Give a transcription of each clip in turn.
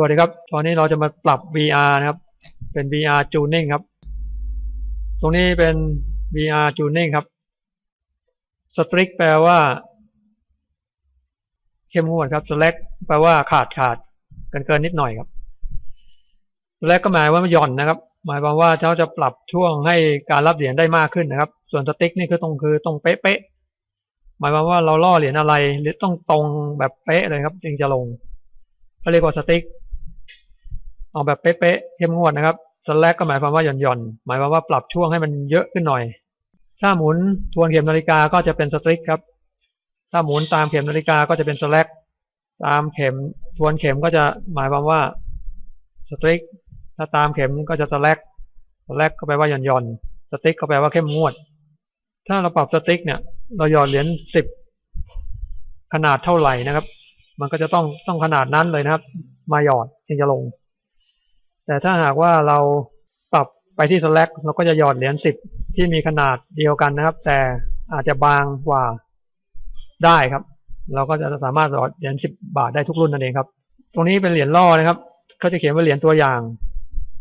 สวัสดีครับ ตอนนี้เราจะมาปรับ VR นะครับ เป็น VR tuning ครับ ตรงนี้เป็น VR tuning ครับ strict แปลว่า เข้มงวดครับ select แปลว่าขาดขาดเกินเกินนิดหน่อยครับ select ก็หมายว่ามันหย่อนนะครับ หมายความว่าเขาจะปรับช่วงให้การรับเหรียญได้มากขึ้นนะครับ ส่วน stick นี่คือตรงคือตรงเป๊ะๆ หมายความว่าเราล่อเหรียญอะไร หรือต้องตรงแบบเป๊ะเลยครับ จึงจะลงเขาเรียกว่าสติ๊ก เอาแบบเป๊ะๆเข้มงวดนะครับสแลกก็หมายความว่าหย่อนหย่อนๆหมายความว่าปรับช่วงให้มันเยอะขึ้นหน่อย ถ้าหมุนทวนเข็มนาฬิกาก็จะเป็นสตริกครับ ถ้าหมุนตามเข็มนาฬิกาก็จะเป็นสแลกตามเข็มทวนเข็มก็จะหมายความว่าสตริกถ้าตามเข็มก็จะสแลกสแลกก็แปลว่าหย่อนหย่อนสติ๊กก็แปลว่าเข้มงวด ถ้าเราปรับสติ๊กเนี่ยเราหย่อดเหรียญสิบขนาดเท่าไหร่นะครับ มันก็จะต้องต้องขนาดนั้นเลยนะครับ มาหยอดจึงจะลง แต่ถ้าหากว่าเราปรับไปที่ slack เราก็จะหยอดเหรียญสิบที่มีขนาดเดียวกันนะครับ แต่อาจจะบางกว่าได้ครับ เราก็จะสามารถหยอดเหรียญสิบบาทได้ทุกรุ่นนั่นเองครับ ตรงนี้เป็นเหรียญล่อนะครับเขาจะเขียนว่าเหรียญตัวอย่าง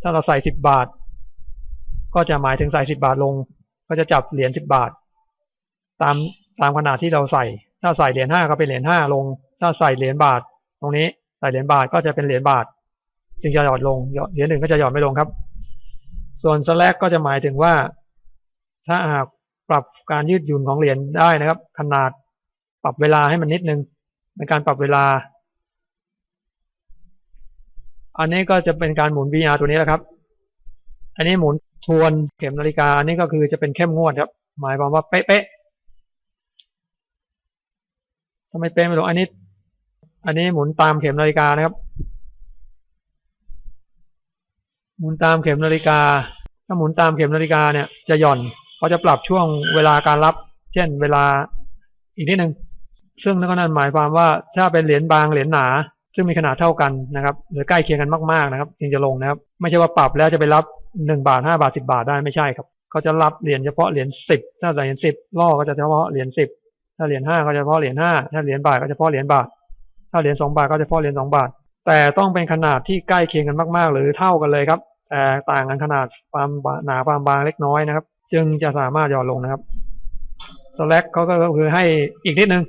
ถ้าเราใส่สิบบาท ก็จะหมายถึงใส่สิบาทลง ก็จะจับเหรียญสิบบาท ตามตามขนาดที่เราใส่ ถ้าใส่เหรียญห้าก็เป็นเหรียญห้าลง ถ้าใส่เหรียญบาท ตรงนี้ใส่เหรียญบาทก็จะเป็นเหรียญบาท จึงจะหยอดลงเหรียญหนึ่งก็จะหยอดไม่ลงครับ ส่วนสแลกก็จะหมายถึงว่า ถ้าหากปรับการยืดหยุ่นของเหรียญได้นะครับ ขนาดปรับเวลาให้มันนิดนึงในการปรับเวลา อันนี้ก็จะเป็นการหมุน VR ตัวนี้แหละครับ อันนี้หมุนทวนเข็มนาฬิกา อันนี้ก็คือจะเป็นเข้มงวดครับ หมายความว่าเป๊ะๆถ้าไมเป๊ะไม่ลงอันนี้ อันนี้หมุนตามเข็มนาฬิกานะครับ หมุนตามเข็มนาฬิกา ถ้าหมุนตามเข็มนาฬิกาเนี่ยจะหย่อนเขาจะปรับช่วงเวลาการรับ เช่นเวลาอีกนิดหนึ่งซึ่งนั่นก็นั่นหมายความว่าถ้าเป็นเหรียญบางเหรียญหนา ซึ่งมีขนาดเท่ากันนะครับ หรือใกล้เคียงกันมากๆนะครับจึงจะลงนะครับ ไม่ใช่ว่าปรับแล้วจะไปรับหนึ่งบาทห้าบาทสิบาทได้ไม่ใช่ครับเขาจะรับเหรียญเฉพาะเหรียญสิบถ้าเหรียญสิบล่อก็จะเฉพาะเหรียญสิบถ้าเหรียญห้าก็จะเฉพาะเหรียญห้าถ้าเหรียญบาทก็เฉพาะเหรียญบาท ถ้าเหรียญสองบาทก็เฉพาะเหรียญสองบาท แต่ต้องเป็นขนาดที่ใกล้เคียงกันมาก ๆ หรือเท่ากันเลยครับ แต่ต่างกันขนาดความหนาความบางเล็กน้อยนะครับ จึงจะสามารถหย่อนลงนะครับสแลกเขาก็คือให้อีกนิดนึง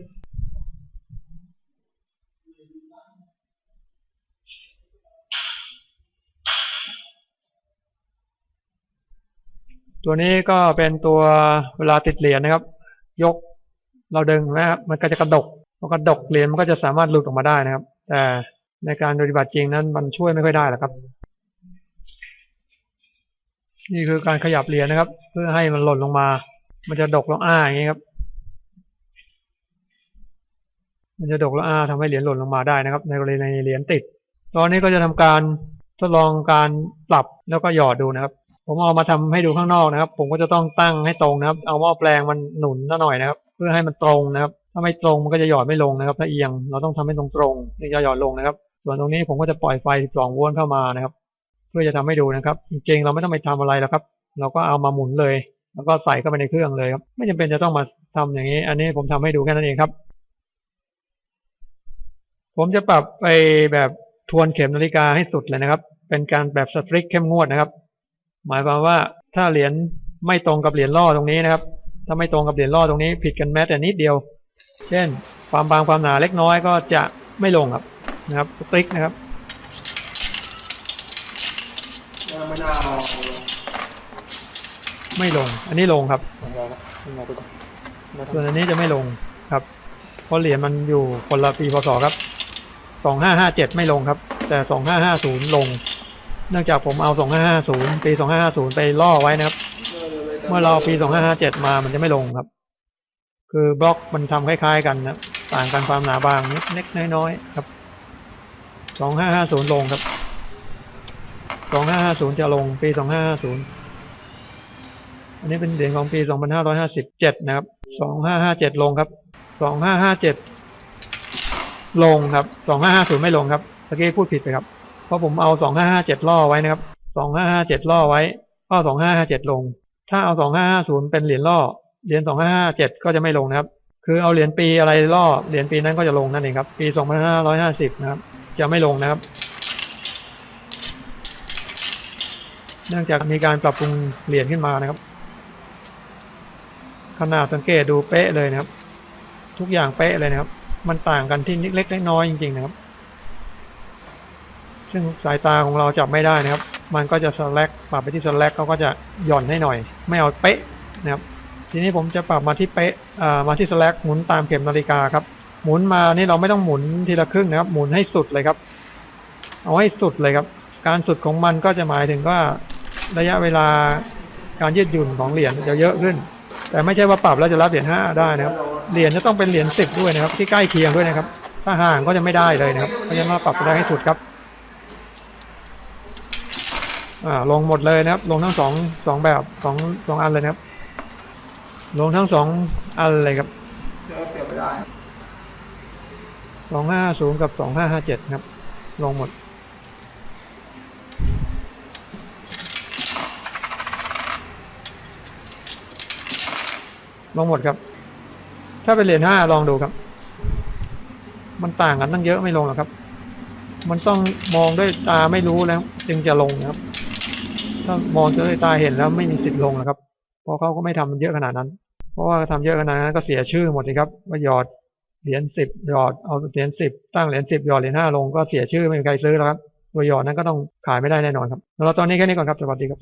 ตัวนี้ก็เป็นตัวเวลาติดเหรียญนะครับ ยกเราดึงนะครับมันก็จะกระดกพอกระดกเหรียญมันก็จะสามารถหลุดออกมาได้นะครับแต่ ในการปฏิบัติจริงนั้นมันช่วยไม่ค่อยได้หรอกครับ นี่คือการขยับเหรียญนะครับ เพื่อให้มันหล่นลงมา มันจะดกแล้วอ้าอย่างนี้ครับ มันจะดกแล้วอ้าทำให้เหรียญหล่นลงมาได้นะครับ ในกรณีในเหรียญติด ตอนนี้ก็จะทำการทดลองการปรับแล้วก็หยอดดูนะครับ ผมเอามาทำให้ดูข้างนอกนะครับ ผมก็จะต้องตั้งให้ตรงนะครับ เอาหม้อแปลงมันหนุนหน่อยนะครับ เพื่อให้มันตรงนะครับ ถ้าไม่ตรงมันก็จะหยอดไม่ลงนะครับ ถ้าเอียงเราต้องทำให้ตรงตรงๆถึงจะหยอดลงนะครับ ส่วนตรงนี้ผมก็จะปล่อยไฟ 12 โวลต์เข้ามานะครับ เพื่อจะทำให้ดูนะครับ จริงๆ เราไม่ต้องไปทำอะไรแล้วครับ เราก็เอามาหมุนเลย แล้วก็ใส่เข้าไปในเครื่องเลยครับ ไม่จำเป็นจะต้องมาทำอย่างนี้ อันนี้ผมทำให้ดูแค่นั้นเองครับ ผมจะปรับไปแบบทวนเข็มนาฬิกาให้สุดเลยนะครับ เป็นการแบบสตริกเข้มงวดนะครับ หมายความว่าถ้าเหรียญไม่ตรงกับเหรียญล่อตรงนี้นะครับ ถ้าไม่ตรงกับเหรียญล่อตรงนี้ ผิดกันแม้แต่นิดเดียว เช่น ความบางความหนาเล็กน้อยก็จะไม่ลงครับ นะครับสตริกนะครับมะนาวไม่ลง อันนี้ลงครับมะนาวนะมะนาวไปก่อนมะนาวส่วนอันนี้จะไม่ลงครับ เพราะเหรียญมันอยู่คนละปีพศครับสองห้าห้าเจ็ดไม่ลงครับ แต่สองห้าห้าศูนย์ลง เนื่องจากผมเอาสองห้าห้าศูนย์ปีสองห้าห้าศูนย์ไปล่อไว้นะครับ เมื่อเราเอาปีสองห้าห้าเจ็ดมามันจะไม่ลงครับ คือบล็อกมันทำคล้ายๆกันนะต่างกันความหนาบางนิดเล็กน้อยๆครับ สองห้าห้าศูนย์ลงครับสองห้าห้าศูนย์จะลงปีสองห้าห้าศูนย์อันนี้เป็นเหรียญของปีสองพันห้าร้อยห้าสิบเจ็ดนะครับสองห้าห้าเจ็ดลงครับสองห้าห้าเจ็ดลงครับสองห้าห้าศูนย์ไม่ลงครับเมื่อกี้พูดผิดไปครับ เพราะผมเอาสองห้าห้าเจ็ดล่อไว้นะครับสองห้าห้าเจ็ดล่อไว้ก็สองห้าห้าเจ็ดลง ถ้าเอาสองห้าห้าศูนย์เป็นเหรียญล่อเหรียญสองห้าห้าเจ็ดก็จะไม่ลงนะครับ คือเอาเหรียญปีอะไรล่อเหรียญปีนั้นก็จะลงนั่นเองครับ ปีสองพันห้าร้อยห้าสิบนะครับ จะไม่ลงนะครับ เนื่องจากมีการปรับปรุงเหรียญขึ้นมานะครับ ขนาดสังเกตดูเป๊ะเลยนะครับ ทุกอย่างเป๊ะเลยนะครับ มันต่างกันที่เล็กๆน้อยจริง ๆ นะครับ ซึ่งสายตาของเราจับไม่ได้นะครับ มันก็จะสแลกปรับไปที่สแลกเขาก็จะหย่อนให้หน่อย ไม่เอาเป๊ะนะครับ ทีนี้ผมจะปรับมาที่เป๊ะมาที่สแลกหมุนตามเข็มนาฬิกาครับ หมุนมานี่เราไม่ต้องหมุนทีละครึ่งนะครับ หมุนให้สุดเลยครับ เอาให้สุดเลยครับ การสุดของมันก็จะหมายถึงว่าระยะเวลาการยืดหยุ่นของเหรียญจะเยอะขึ้น แต่ไม่ใช่ว่าปรับแล้วจะรับเหรียญห้าได้นะครับ เหรียญจะต้องเป็นเหรียญสิบด้วยนะครับ ที่ใกล้เคียงด้วยนะครับ ถ้าห่างก็จะไม่ได้เลยนะครับเพราะฉะนั้นเราปรับได้ให้สุดครับอ่าลงหมดเลยนะครับ ลงทั้งสองสองแบบสองสองอันเลยนะครับ ลงทั้งสองอันเลยครับเดี๋ยวเสียไม่ได้ สองห้าศูนย์กับสองห้าห้าเจ็ดครับ ลงหมด ลงหมดครับ ถ้าเป็นเหรียญห้าลองดูครับ มันต่างกันตั้งเยอะไม่ลงหรอกครับ มันต้องมองด้วยตาไม่รู้แล้ว จึงจะลงนะครับ ถ้ามองด้วยตาเห็นแล้วไม่มีสิทธิ์ลงนะครับ เพราะเขาก็ไม่ทำมันเยอะขนาดนั้น เพราะว่าทำเยอะขนาดนั้นก็เสียชื่อหมดเลยครับว่าหยอด เหรียญสิบหยอดเอาเหรียญสิบตั้งเหรียญสิบหยอดเหรียญห้าลงก็เสียชื่อไม่มีใครซื้อแล้วครับ ตัวหยอดนั้นก็ต้องขายไม่ได้แน่นอนครับแล้วตอนนี้แค่นี้ก่อนครับสวัสดีครับ